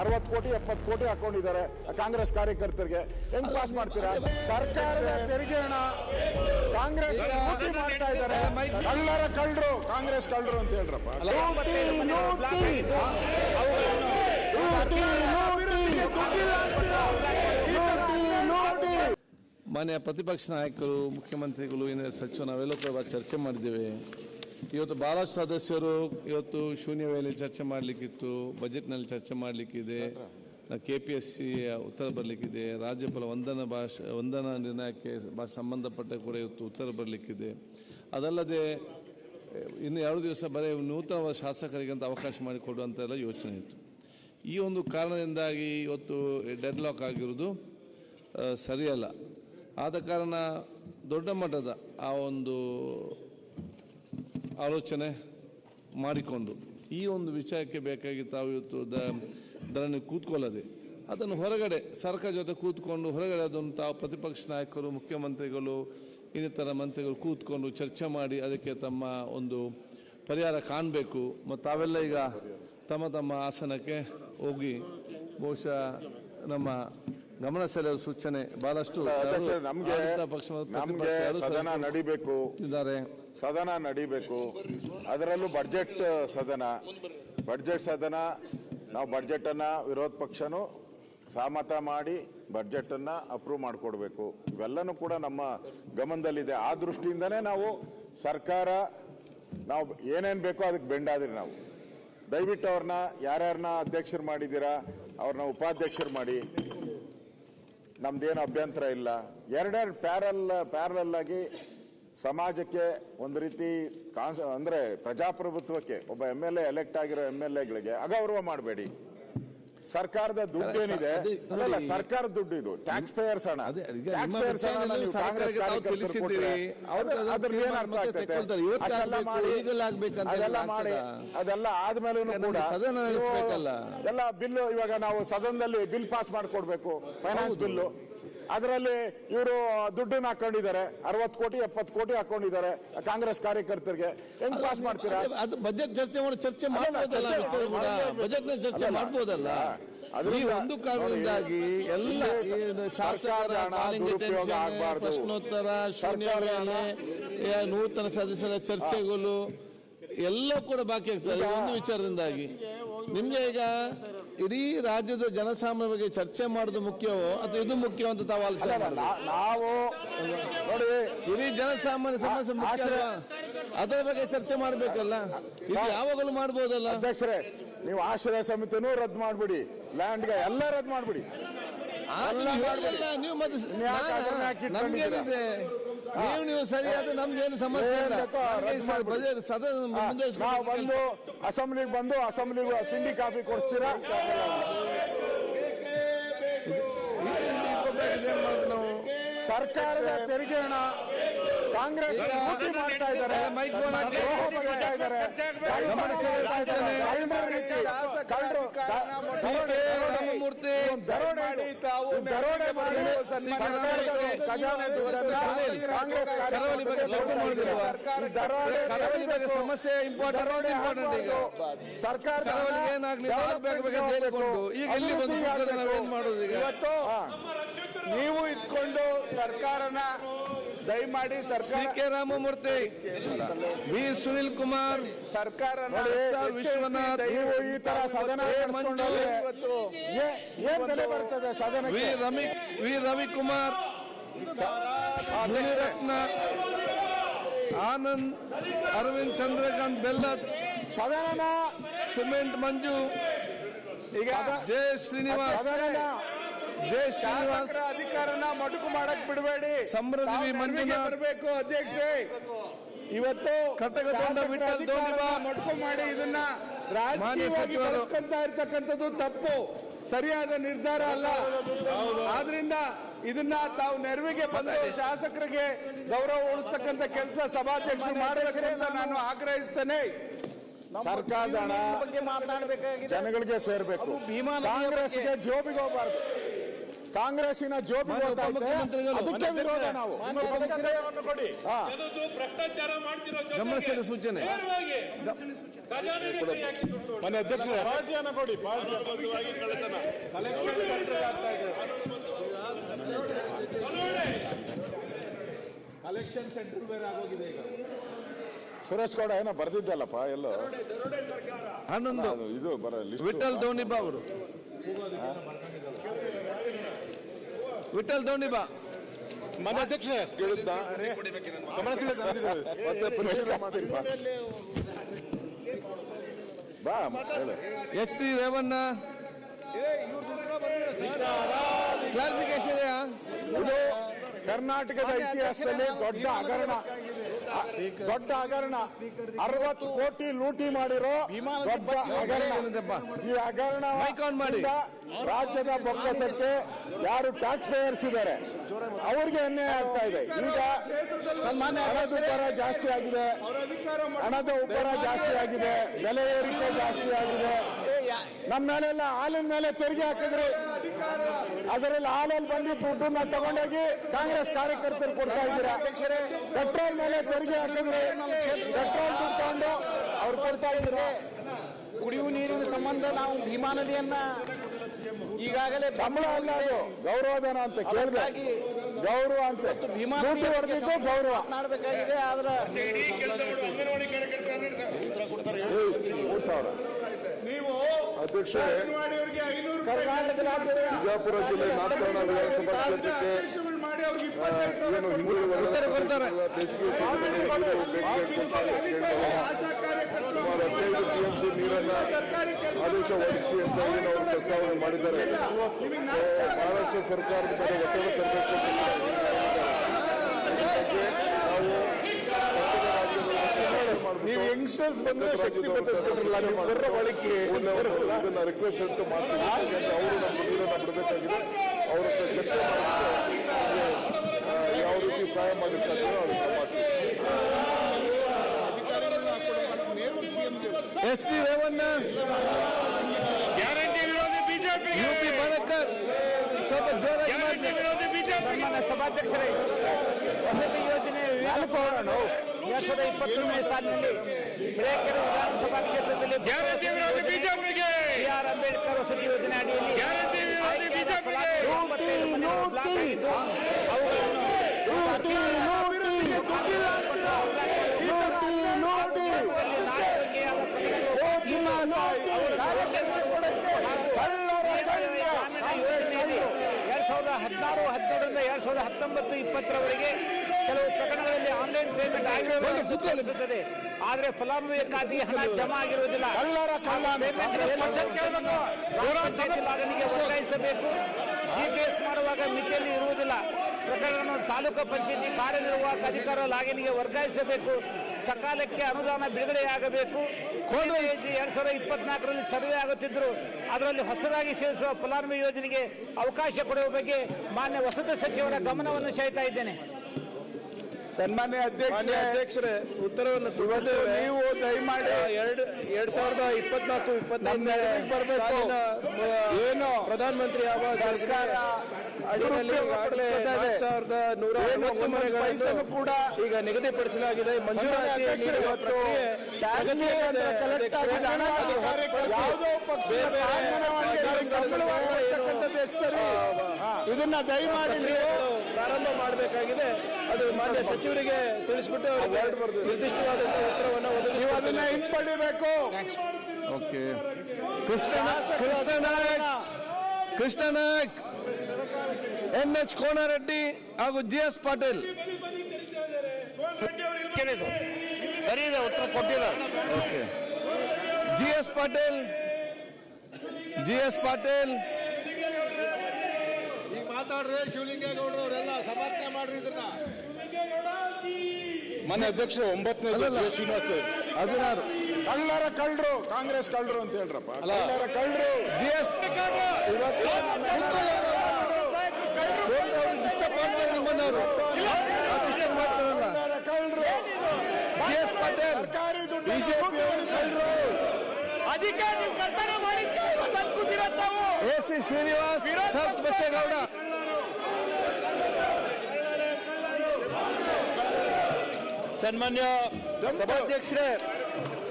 ಅರವತ್ತು ಕೋಟಿ ಎಪ್ಪತ್ತು ಕೋಟಿ ಹಾಕೊಂಡಿದ್ದಾರೆ ಕಾಂಗ್ರೆಸ್ ಕಾರ್ಯಕರ್ತರಿಗೆ. ಹೆಂಗ್ ಪಾಸ್ ಮಾಡ್ತೀರಾ? ಸರ್ಕಾರದ ತೆರಿಗೆ ಹಣ ಕಾಂಗ್ರೆಸ್ ಮಾಡ್ತಾ ಇದ್ದಾರೆ. ಕಳ್ಳರ ಕಳ್ಳರು ಕಾಂಗ್ರೆಸ್ ಕಳ್ಳರು ಅಂತ ಹೇಳ್ರಪ್ಪ. ಮಾನ್ಯ ಪ್ರತಿಪಕ್ಷ ನಾಯಕರು ಮುಖ್ಯಮಂತ್ರಿಗಳು ಏನೇ ಸಚಿವ ನಾವೆಲ್ಲ ಕೂಡ ಚರ್ಚೆ ಮಾಡಿದ್ದೇವೆ. ಇವತ್ತು ಬಹಳಷ್ಟು ಸದಸ್ಯರು ಇವತ್ತು ಶೂನ್ಯ ವೇಳೆ ಚರ್ಚೆ ಮಾಡಲಿಕ್ಕಿತ್ತು, ಬಜೆಟ್ನಲ್ಲಿ ಚರ್ಚೆ ಮಾಡಲಿಕ್ಕಿದೆ ಕೆ ಪಿ ಎಸ್ ಸಿ ಉತ್ತರ ಬರಲಿಕ್ಕಿದೆ, ರಾಜ್ಯಪಾಲ ವಂದನ ಭಾಷೆ, ವಂದನ ನಿರ್ಣಯಕ್ಕೆ ಸಂಬಂಧಪಟ್ಟ ಕೂಡ ಇವತ್ತು ಉತ್ತರ ಬರಲಿಕ್ಕಿದೆ. ಅದಲ್ಲದೆ, ಇನ್ನು ಎರಡು ದಿವಸ ಬರೀ ನೂತನ ಶಾಸಕರಿಗಂತ ಅವಕಾಶ ಮಾಡಿಕೊಡುವಂಥ ಎಲ್ಲ ಯೋಚನೆ ಇತ್ತು. ಈ ಒಂದು ಕಾರಣದಿಂದಾಗಿ ಇವತ್ತು ಡೆಡ್ ಲಾಕ್ ಆಗಿರುವುದು ಸರಿಯಲ್ಲ. ಆದ ಕಾರಣ ದೊಡ್ಡ ಮಟ್ಟದ ಆ ಒಂದು ಆಲೋಚನೆ ಮಾಡಿಕೊಂಡು ಈ ಒಂದು ವಿಷಯಕ್ಕೆ ಬೇಕಾಗಿ ತಾವು ಇವತ್ತು ದ, ಧರಣಿ ಕೂತ್ಕೊಳ್ಳದೆ. ಅದನ್ನು ಹೊರಗಡೆ ಸರ್ಕಾರ ಜೊತೆ ಕೂತ್ಕೊಂಡು ಹೊರಗಡೆ ಅದನ್ನು ತಾವು ಪ್ರತಿಪಕ್ಷ ನಾಯಕರು, ಮುಖ್ಯಮಂತ್ರಿಗಳು, ಇನ್ನಿತರ ಮಂತ್ರಿಗಳು ಕೂತ್ಕೊಂಡು ಚರ್ಚೆ ಮಾಡಿ ಅದಕ್ಕೆ ತಮ್ಮ ಒಂದು ಪರಿಹಾರ ಕಾಣಬೇಕು. ಮತ್ತು ತಾವೆಲ್ಲ ಈಗ ತಮ್ಮ ತಮ್ಮ ಆಸನಕ್ಕೆ ಹೋಗಿ ಬಹುಶಃ ನಮ್ಮ ಗಮನ ಸೆಳೆಯುವ ಸೂಚನೆ. ಬಹಳಷ್ಟು ನಮಗೆ ನಮಗೆ ಸದನ ನಡಿಬೇಕು. ಸದನ ನಡಿಬೇಕು. ಅದರಲ್ಲೂ ಬಡ್ಜೆಟ್ ಸದನ. ಬಡ್ಜೆಟ್ ಸದನ ನಾವು ಬಡ್ಜೆಟ್ ಅನ್ನ ವಿರೋಧ ಪಕ್ಷನು ಸಹಮತ ಮಾಡಿ ಬಡ್ಜೆಟ್ ಅನ್ನ ಅಪ್ರೂವ್ ಮಾಡಿಕೊಡ್ಬೇಕು. ಇವೆಲ್ಲನೂ ಕೂಡ ನಮ್ಮ ಗಮನದಲ್ಲಿದೆ. ಆ ದೃಷ್ಟಿಯಿಂದನೇ ನಾವು ಸರ್ಕಾರ ನಾವು ಏನೇನು ಬೇಕೋ ಅದಕ್ಕೆ ಬೆಂಡಾದ್ರಿ ನಾವು. ದಯವಿಟ್ಟು ಅವ್ರನ್ನ ಯಾರ್ಯಾರನ್ನ ಅಧ್ಯಕ್ಷರು ಮಾಡಿದ್ದೀರಾ ಅವ್ರನ್ನ ಉಪಾಧ್ಯಕ್ಷರು ಮಾಡಿ. ನಮ್ದೇನು ಅಭ್ಯಂತರ ಇಲ್ಲ. ಎರಡೆರಡು ಪ್ಯಾರಲ್ ಪ್ಯಾರಲ್ ಆಗಿ ಸಮಾಜಕ್ಕೆ ಒಂದು ರೀತಿ ಕಾನ್ಸ್, ಅಂದ್ರೆ ಪ್ರಜಾಪ್ರಭುತ್ವಕ್ಕೆ ಒಬ್ಬ ಎಂ ಎಲ್ ಎ ಎಲೆಕ್ಟ್ ಆಗಿರೋ ಎಂ ಎಲ್ ಎಗಳಿಗೆ ಅಗೌರವ ಮಾಡಬೇಡಿ. ಸರ್ಕಾರದ ದುಡ್ಡು ಏನಿದೆ? ಅಲ್ಲ ಸರ್ಕಾರ ದುಡ್ಡು ಇದು. ಟ್ಯಾಕ್ಸ್ ಪೇಯರ್ಸ್ ಹಣ. ಟ್ಯಾಕ್ಸ್ ಪೇಯರ್ಸ್ ಹಣ ನೀವು ಕಾಂಗ್ರೆಸ್ ತಿಳಿಸಿದ್ದೀರಿ. ಅದ್ರಲ್ಲಿ ಏನ್ ಅರ್ಥ ಆಗ್ತೈತೆ? ಆಗ್ಬೇಕು, ಮಾಡಿ ಅದೆಲ್ಲ ಮಾಡಿ ಅದೆಲ್ಲ ಆದ್ಮೇಲೂ ಕೂಡ ಎಲ್ಲ ಬಿಲ್ ಇವಾಗ ನಾವು ಸದನದಲ್ಲಿ ಬಿಲ್ ಪಾಸ್ ಮಾಡ್ಕೊಡ್ಬೇಕು. Finance bill. ಅದರಲ್ಲಿ ಇವರು ದುಡ್ಡನ್ನ ಹಾಕೊಂಡಿದ್ದಾರೆ. ಅರವತ್ತು ಕೋಟಿ ಎಪ್ಪತ್ತು ಕೋಟಿ ಹಾಕೊಂಡಿದ್ದಾರೆ ಕಾಂಗ್ರೆಸ್ ಕಾರ್ಯಕರ್ತರಿಗೆ. ಹೆಂಗ್ ಪಾಸ್ ಮಾಡ್ತೀರಾ? ಅದು ಬಜೆಟ್ ಚರ್ಚೆ ಮಾಡಿ ಚರ್ಚೆ ಮಾಡ್ಬೋದಲ್ಲ. ಬಜೆಟ್ನಲ್ಲಿ ಚರ್ಚೆ. ಮಾಡ್ಬೋದಲ್ಲ. ಈ ಒಂದು ಕಾರಣದಿಂದಾಗಿ ಎಲ್ಲ ಶಾಸಕರ. ಪ್ರಶ್ನೋತ್ತರ ಶೂನ್ಯ ನೂತನ ಸದಸ್ಯರ ಚರ್ಚೆಗಳು ಎಲ್ಲ ಕೂಡ ಬಾಕಿ ಆಗ್ತದೆ. ಒಂದು ವಿಚಾರದಿಂದಾಗಿ. ನಿಮ್ಗೆ ಈಗ ಇಡೀ ರಾಜ್ಯದ ಜನಸಾಮಾನ್ಯ ಬಗ್ಗೆ ಚರ್ಚೆ ಮಾಡೋದು ಮುಖ್ಯವೋ ಅಥವಾ ಇದು ಮುಖ್ಯ ಅಂತ ತಾವು ಆಲೋಚನೆ ನಾವು ನೋಡಿ ಇಡೀ ಜನಸಾಮಾನ್ಯ ಸಮಸ್ಯೆ ಮುಖ್ಯ ಅದರ ಬಗ್ಗೆ ಚರ್ಚೆ ಮಾಡಬೇಕಲ್ಲ? ಇದು ಯಾವಾಗಲೂ ಮಾಡ್ಬೋದಲ್ಲ? ಅಧ್ಯಕ್ಷರೇ ನೀವು ಆಶ್ರಯ ಸಮಿತಿನೂ ರದ್ದು ಮಾಡ್ಬಿಡಿ. ಲ್ಯಾಂಡ್ಗೆ ಎಲ್ಲ ರದ್ದು ಮಾಡ್ಬಿಡಿ. ನೀವು ಮತ್ತೆ? ನಮ್ಗೇನಿದೆ? ನೀವು ಸರಿ ಅದು ನಮ್ಗೆ ಏನು ಸಮಸ್ಯೆ ಇಲ್ಲ ಸದನ ಮುಂದೆ ನಾವು ಬಂದು ಅಸೆಂಬ್ಲಿಗೆ ಬಂದು ಅಸೆಂಬ್ಲಿಗೆ ತಿಂಡಿ ಕಾಫಿ ಕೊಡಿಸ್ತೀರಾ ನಾವು ಸರ್ಕಾರದ ತೆರಿಗೆ ಹಣ ಕಾಂಗ್ರೆಸ್ ಮಾಡ್ತಾ ಇದ್ದಾರೆ ಮೈಕ್ ಫೋನ್ ಹಾಕಿ. ದ್ರೋಹ ಬಗೆತಾ ಇದ್ದಾರೆ ಗಮನ ಸೆಳೆಯುತ್ತಾ ಇದ್ದೇನೆ. ಕಳ್ಳರ ರೀತಿ, ಕಳ್ಳರು, ದ- ದರೋಡೆ, ರಾಮಮೂರ್ತಿ. ಒಂದು ದರೋಡೆ ಇದು. ಇದು ದರೋಡೆ ಮಾಡಿ ಸರ್ಕಾರದ ಖಜಾನೆ ದುಡ್ಡನ್ನ ಕಾಂಗ್ರೆಸ್ ಕರಾವಳಿ ಬಗ್ಗೆ ಚರ್ಚೆ ಮಾಡಿದಿಲ್ವಾ? ಈ ದರೋಡೆ ಕರಾವಳಿ ಬಗ್ಗೆ ತಡಿಬೇಕು. ಸಮಸ್ಯೆ ಇಂಪಾರ್ಟೆಂಟ್. ಸರ್ಕಾರ ಏನಾಗ್ಲಿ, ಈಗ ಇಲ್ಲಿ ಬಂದು ನಾವೇನ್ ಮಾಡೋದು ಇವತ್ತು ನೀವು ಇದ್ಕೊಂಡು ಸರ್ಕಾರನ ದಯಮಾಡಿ ಸರ್ಕಾರ K Ramamurthy V Sunil Kumar HLC Vishwanath, ನೀವು ಈ ತರ ಸದನ ಏನ್ ಬೆಲೆ ಬರ್ತದೆ ವಿ ಸದನಕ್ಕೆ ರವಿ ವಿ ರವಿಕುಮಾರ್ ಆನಂದ್ ಅರವಿಂದ್ ಚಂದ್ರಕಾಂತ್ ಬೆಲ್ಲತ್ ಸದನನ ಸಿಮೆಂಟ್ ಮಂಜು ಈಗ ಜಯ ಶ್ರೀನಿವಾಸ್ ಜಯ ಶ್ರೀನಿವಾಸ್ ಶಾಸಕರ ಅಧಿಕಾರನ ಮೊಟಕು ಮಾಡಕ್ ಬಿಡಬೇಡಿ. ಸಮೃದ್ಧಿ ಮಂಜುನಾಥ್. ಬರಬೇಕು ಅಧ್ಯಕ್ಷೆ ಇವತ್ತು. ಮೊಟಕು ಮಾಡಿ ಇದನ್ನ ರಾಜಕೀಯ ಸಚಿವರು. ಬಳಸ್ಕೊಂತ ಇರ್ತಕ್ಕಂಥದ್ದು ತಪ್ಪು. ಸರಿಯಾದ ನಿರ್ಧಾರ ಅಲ್ಲ. ಆದ್ರಿಂದ ಇದನ್ನ ತಾವು ನೆರವಿಗೆ ಬಂದ ಶಾಸಕರಿಗೆ ಗೌರವ ಉಳಿಸ್ತಕ್ಕಂಥ ಕೆಲಸ ಸಭಾಧ್ಯಕ್ಷರು ಮಾಡಬೇಕು ಅಂತ ನಾನು ಆಗ್ರಹಿಸ್ತೇನೆ. ಸರ್ಕಾರದ ಹಣ ಜನಗಳಿಗೆ ಸೇರ್ಬೇಕು. ಕಾಂಗ್ರೆಸ್ಗೆ ಜೋಬಿಗೆ ಹೋಗ್ಬಾರ್ದು. ಕಾಂಗ್ರೆಸ್ಸಿನ ಜೋಬಿ ಅದಕ್ಕೆ ಮಾನ್ಯ ವಿರೋಧ ನಾವು. ಭ್ರಷ್ಟಾಚಾರ ಮಾಡ್ತಿರೋ ಜೊತೆಗೆ ಗಮನ ಸೂಚನೆ. ಮನೆ ಅಧ್ಯಕ್ಷರೇ. ಬಲವಂತವಾಗಿ ಕೊಡಿ ಕಲೆಕ್ಷನ್ ಸೆಂಟರ್ ಬೇರೆ ಆಗೋಗಿದೆ ಈಗ. ಸುರೇಶ್ ಗೌಡ ಏನೋ ಬರ್ದಿದ್ದಲ್ಲಪ್ಪ ಎಲ್ಲೋ? ಹನ್ನೊಂದು. ಅದು ಇದು ಬರ. ವಿಠಲ್ ದೋಣಿಬಾ ಅವರು. ವಿಠಲ್ ಮನೆ? ಗಮನ. ಮತ್ತೆ ಪರಿಶೀಲನೆ ಮಾಡಿರಿ ಬಾ. ಬಾ ಅಧ್ಯಕ್ಷ ಎಚ್ ಡಿ ರೇವಣ್ಣ. ಕ್ಲಾರಿಫಿಕೇಶನ್ ಇದು ಕರ್ನಾಟಕದ ಇತಿಹಾಸದಲ್ಲಿ ದೊಡ್ಡ ಹಗರಣ. ದೊಡ್ಡ ಹಗರಣ. ಅರವತ್ತು ಕೋಟಿ ಲೂಟಿ ಮಾಡಿರೋ ದೊಡ್ಡ ಹಗರಣ? ಈ ಹಗರಣ. ರಾಜ್ಯದ ಬೊಕ್ಕಸಕ್ಕೆ ಯಾರು ಟ್ಯಾಕ್ಸ್ ಪೇಯರ್ಸ್ ಇದ್ದಾರೆ. ಅವ್ರಿಗೆ ಅನ್ಯಾಯ ಆಗ್ತಾ ಇದೆ. ಈಗ ಸನ್ಮಾನ್ಯ ಜಾಸ್ತಿ ಆಗಿದೆ. ಹಣದ ಉಬ್ಬರ ಜಾಸ್ತಿ ಆಗಿದೆ. ಬೆಲೆ ಏರಿಕೆ ಜಾಸ್ತಿ ಆಗಿದೆ. ನಮ್ಮ ಮೇಲೆಲ್ಲ ಹಾಲಿನ ಮೇಲೆ ತೆರಿಗೆ ಹಾಕಿದ್ರಿ. ಅದರಲ್ಲಿ ಹಾಲಲ್ಲಿ ಬಂದು ದುಡ್ಡನ್ನ ತಗೊಂಡೋಗಿ ಕಾಂಗ್ರೆಸ್ ಕಾರ್ಯಕರ್ತರು ಕೊಡ್ತಾ ಇದ್ದೀರಾ? ಪೆಟ್ರೋಲ್ ಮೇಲೆ ತೆರಿಗೆ ಹಾಕಿದ್ರೆ ಪೆಟ್ರೋಲ್ ದುಡ್ಡು ತಗೊಂಡು ಅವ್ರು ಕೊಡ್ತಾ ಇದ್ರೆ ಕುಡಿಯುವ ನೀರಿನ ಸಂಬಂಧ ನಾವು ಭೀಮಾ ನದಿಯನ್ನ ಈಗಾಗಲೇ ಬಂಬಳ ಅಲ್ಲ ಅದು. ಗೌರವಧನ ಅಂತ ಕೇಳಿದೆ. ಗೌರವ ಅಂತ. ಭೀಮಾ ನದಿ ಹೊಡೆದಿದ್ದು ಗೌರವ. ಮಾಡಬೇಕಾಗಿದೆ ಆದ್ರೆ ಮೂರು ಸಾವಿರ. ಕರ್ನಾಟಕ ರಾಜ್ಯದ ಬಿಜಾಪುರ ಜಿಲ್ಲೆ ನಾಗಪುರ ವಿಧಾನಸಭಾ ಕ್ಷೇತ್ರಕ್ಕೆ ಮಾಡಿ ಅವ್ರಿಗೆ ಆ, ಏನು ಹಿಂದುಳಿದ. ಬೇಸಿಗೆ ಸುಮಾರು ಹದಿನೈದು ಟಿಎಂಸಿ ನೀರನ್ನ ಆದೇಶ ಹೊರಡಿಸಿ ಅಂತ ಏನು ಅವರು ಪ್ರಸ್ತಾವನೆ ಮಾಡಿದ್ದಾರೆ. ಸೊ ಮಹಾರಾಷ್ಟ್ರ ಸರ್ಕಾರದ ಮೇಲೆ ಒತ್ತಡ ತರಬೇಕು ಅಂತ ಹೇಳಿದ್ದಾರೆ. ಈ ಬಗ್ಗೆ ನಾವು ಪಕ್ಕದ ರಾಜ್ಯಗಳ ನೀವು ಯಂಗ್ಸ್ಟರ್ಸ್ ಬಂದ್ರೆ ಶಕ್ತಿ ಇದನ್ನ ರಿಕ್ವೆಸ್ಟ್ ಅಂತ ಮಾಡ್ತೀವಿ. ಯಾಕಂದ್ರೆ ಅವರು ನಮ್ಮ ನೀರನ್ನ ಬಿಡಬೇಕಾಗಿದೆ. ಅವ್ರ ಚರ್ಚೆ ಯಾವ ರೀತಿ ಸಹಾಯ ಮಾಡಿರ್ತಾರೆ ಅದನ್ನ ಮಾಡ್ತೀವಿ. S D Revanna. ಗ್ಯಾರಂಟಿ ವಿರೋಧಿ ಬಿಜೆಪಿ ಯುಪಿ ಪಿ ಬಣಕರ್ ಸ್ವಲ್ಪ ಜೋರಾಗಿ ವಿರೋಧಿ ಬಿಜೆಪಿ ಸಭಾಧ್ಯಕ್ಷರೇ ವಸತಿ ಯೋಜನೆ ಎರಡ್ ಸಾವಿರದ ಇಪ್ಪತ್ತೊಂದನೇ ಸಾಲಿನಲ್ಲಿ ಹಿರೇಕೆರೆ ವಿಧಾನಸಭಾ ಕ್ಷೇತ್ರದಲ್ಲಿ ಗ್ಯಾರಂಟಿ ವಿರೋಧಿ ಬಿಜೆಪಿಗೆ! ಬಿ ಆರ್ ಅಂಬೇಡ್ಕರ್ ವಸತಿ ಯೋಜನೆ ಅಡಿಯಲ್ಲಿ ಎರಡ್ ಸಾವಿರದ ಹದಿನಾರು ಹದಿನೇಳರಿಂದ ಎರಡ್ ಸಾವಿರದ ಹತ್ತೊಂಬತ್ತು ಇಪ್ಪತ್ತರವರೆಗೆ ಕೆಲವು ಪ್ರಕರಣಗಳಲ್ಲಿ ಆನ್ಲೈನ್ ಪೇಮೆಂಟ್ ಆಗಿರುತ್ತದೆ ಆದರೆ ಫಲಾನುಭವಿ ಖಾತೆಗೆ ಹಣ ಜಮಾ ಆಗಿರುವುದಿಲ್ಲ. ಲಾಗಣಿಗೆ ವರ್ಗಾಯಿಸಬೇಕು. ಜಿಪಿಎಸ್ ಮಾಡುವಾಗ ಮಿತಿಯಲ್ಲಿ ಇರುವುದಿಲ್ಲ. ಪ್ರಕರಣವನ್ನು ತಾಲೂಕು ಪಂಚಾಯಿತಿ ಕಾರ್ಯನಿರ್ವಾಹಕ ಅಧಿಕಾರ ಲಾಗಿನಿಗೆ ವರ್ಗಾಯಿಸಬೇಕು. ಸಕಾಲಕ್ಕೆ ಅನುದಾನ ಬಿಡುಗಡೆಯಾಗಬೇಕು. ಕೋಲ್ಡ್ ಎರಡ್ ಸಾವಿರದ ಇಪ್ಪತ್ನಾಲ್ಕರಲ್ಲಿ ಸರ್ವೆ ಆಗುತ್ತಿದ್ದರು. ಅದರಲ್ಲಿ ಹೊಸದಾಗಿ ಸೇರಿಸುವ ಫಲಾನುಭವಿ ಯೋಜನೆಗೆ ಅವಕಾಶ ಕೊಡುವ ಬಗ್ಗೆ ಮಾನ್ಯ ವಸತಿ ಸಚಿವರ ಗಮನವನ್ನು ಸೆಳೆತಾ ಇದ್ದೇನೆ. ಸನ್ಮಾನ್ಯ ಅಧ್ಯಕ್ಷ ಅಧ್ಯಕ್ಷರೇ ಉತ್ತರವನ್ನು ಇವತ್ತು ನೀವು ದಯಮಾಡಿ ಎರಡು ಎರಡ್ ಸಾವಿರದ ಇಪ್ಪತ್ನಾಲ್ಕು ಇಪ್ಪತ್ತೈದು ನೆರವಿಗೆ ಏನು? ಪ್ರಧಾನಮಂತ್ರಿ ಆವಾಸ್ ಸರ್ಕಾರ ಸಾವಿರದ ನೂರ ಮನೆಗಳನ್ನು ಕೂಡ ಈಗ ನಿಗದಿಪಡಿಸಲಾಗಿದೆ. ಮಂಜೂರಾತಿ? ಇದನ್ನ ದಯಮಾಡಿ ಪ್ರಾರಂಭ ಮಾಡಬೇಕಾಗಿದೆ. ಅದು ಮಾನ್ಯ ಸಚಿವರಿಗೆ ತಿಳಿಸ್ಬಿಟ್ಟು ಅವರಿಗೆ ನಿರ್ದಿಷ್ಟವಾದಂತಹ ಉತ್ತರವನ್ನು ನೀವು ಅದನ್ನ ಹಿಂಪಡಿಬೇಕು okay. Krishna Krishna Nayak Krishna Nayak N H Konareddy ಹಾಗೂ ಜಿ ಎಸ್ ಪಾಟೀಲ್. ಸರಿ. ಇದೆ ಉತ್ತರ ಕೊಟ್ಟಿಲ್ಲ okay. G S Patil G S Patil. ಈಗ ಮಾತಾಡ್ರೆ ಶಿವಲಿಂಗೇಗೌಡರು ಮಾಡ್ರಿ ಇದನ್ನ ಮನೆ ಅಧ್ಯಕ್ಷರು ಒಂಬತ್ತನೇ. ಶ್ರೀನಿವಾಸ ಹದಿನಾರು. ಕಳ್ಳರ ಕಳ್ಳರು ಕಾಂಗ್ರೆಸ್ ಕಳ್ಳರು ಅಂತ ಹೇಳ್ರಪ್ಪ. ಕಳ್ಳರ ಕಳ್ಳರು. ಜಿ ಎಸ್ ಡಿಸ್ಟರ್ಬ್ ಮಾಡ್ತಾರೆ ನಿಮ್ಮನ್ನವರು ಡಿಸ್ಟರ್ಬ್ ಮಾಡ್ತಾರಲ್ಲ? ಕಳ್ಳರ ಜಿ ಎಸ್ ಪಾಟೀಲ್. ಸರ್ಕಾರಿ ದುಡ್ಡು ಬಿಜೆಪಿ ಕಳ್ಳರು. ಅದಕ್ಕೆ ನೀವು ಕರ್ತವ್ಯ ಮಾಡಿ ಕೂತಿರೋ ತಾವು ಎ ಸಿ ಶ್ರೀನಿವಾಸ್ ಶರತ್ ಬಚ್ಚೇಗೌಡ. ಸನ್ಮಾನ್ಯ ಸಭಾಧ್ಯಕ್ಷರೇ